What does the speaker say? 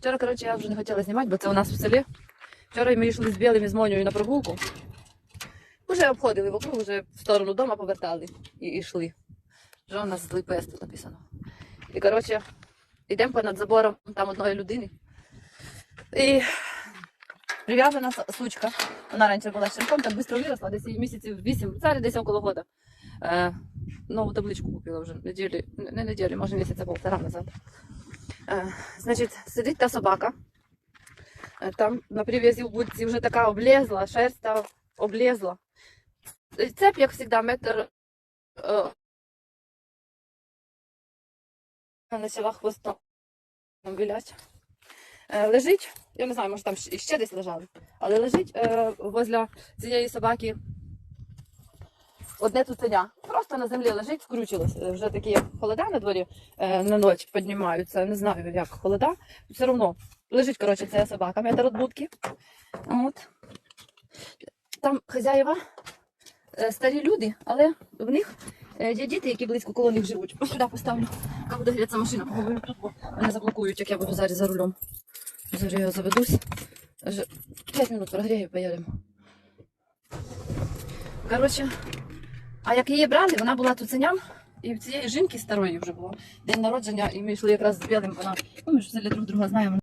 Вчора, коротше, я вже не хотіла знімати, бо це у нас в селі. Вчора ми йшли з білим з Монею на прогулку. Уже обходили вокруг, вже в сторону дома повертали і йшли. Вже у нас з ЛПС тут написано. І, коротше, йдемо понад забором там одної людини. І прив'язана сучка. Вона раніше була щенком, так швидко виросла, десь їй місяців 8, зараз десь около года. Е, нову табличку купила вже неділі, не не неділі, може місяця полтора назад. Е, значить, сидить та собака. Е, Там на прив'язі в будці вже така облезла, шерсть та облезла. Е, Цеп, як завжди, метр. Почала хвостом вилять. Лежить, я не знаю, може там ще- десь лежали, але лежить возле цієї собаки одне цуценя. Просто на землі лежить, скручилось. Е, Вже такі холода на дворі е, на ніч піднімаються. Не знаю, як холода. Все одно лежить, коротше, ця собака, метр від будки. От. Там хазяєва е, старі люди, але в них є діти, які близько коло них живуть. Ось сюди поставлю. Яка буде грітися машина, поговорю тут, бо мене заблокують, як я буду зараз за рулем. Зараз я заведусь. 5 минут прогрію, поїдемо. Коротше, а як її брали, вона була цуценям, і в цієї жінки старої вже було день народження, і ми йшли якраз з білим, вона, ну ми ж взагалі друг друга знаємо.